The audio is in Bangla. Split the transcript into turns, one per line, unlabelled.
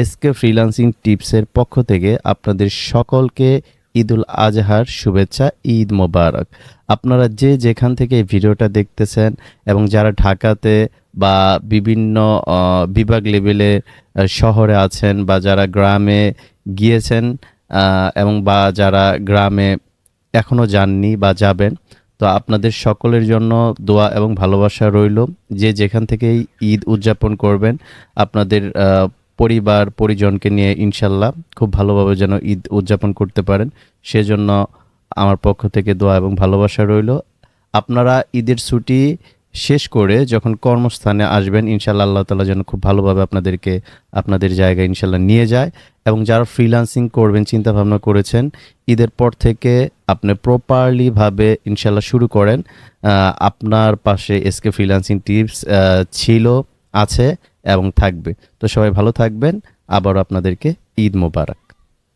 এসকে ফ্রিল্যান্সিং টিপসের পক্ষ থেকে আপনাদের সকলকে ঈদুল আজহার শুভেচ্ছা, ঈদ মোবারক। আপনারা যে যেখান থেকে এই ভিডিওটা দেখতেছেন এবং যারা ঢাকাতে বা বিভিন্ন বিভাগ লেভেলে শহরে আছেন বা যারা গ্রামে গিয়েছেন এবং বা যারা গ্রামে এখনও যাননি বা যাবেন, তো আপনাদের সকলের জন্য দোয়া এবং ভালোবাসা রইল। যে যেখান থেকেই ঈদ উদযাপন করবেন, আপনাদের পরিবার, পরিজনকে নিয়ে ইনশাল্লাহ খুব ভালোভাবে যেন ঈদ উদযাপন করতে পারেন। সেজন্য আমার পক্ষ থেকে দোয়া এবং ভালোবাসা রইল। আপনারা ঈদের ছুটি শেষ করে যখন কর্মস্থানে আসবেন, ইনশাল্লাহ আল্লাহ তালা যেন খুব ভালোভাবে আপনাদেরকে আপনাদের জায়গায় ইনশাল্লাহ নিয়ে যায় এবং যারা ফ্রিল্যান্সিং করবেন চিন্তা ভাবনা করেছেন, ঈদের পর থেকে আপনি প্রপারলিভাবে ইনশাল্লাহ শুরু করেন। আপনার পাশে এসকে ফ্রিল্যান্সিং টিপস ছিল, আছে। এবং থাকবে। তো সবাই ভালো থাকবেন। আবারও আপনাদেরকে ঈদ মোবারক।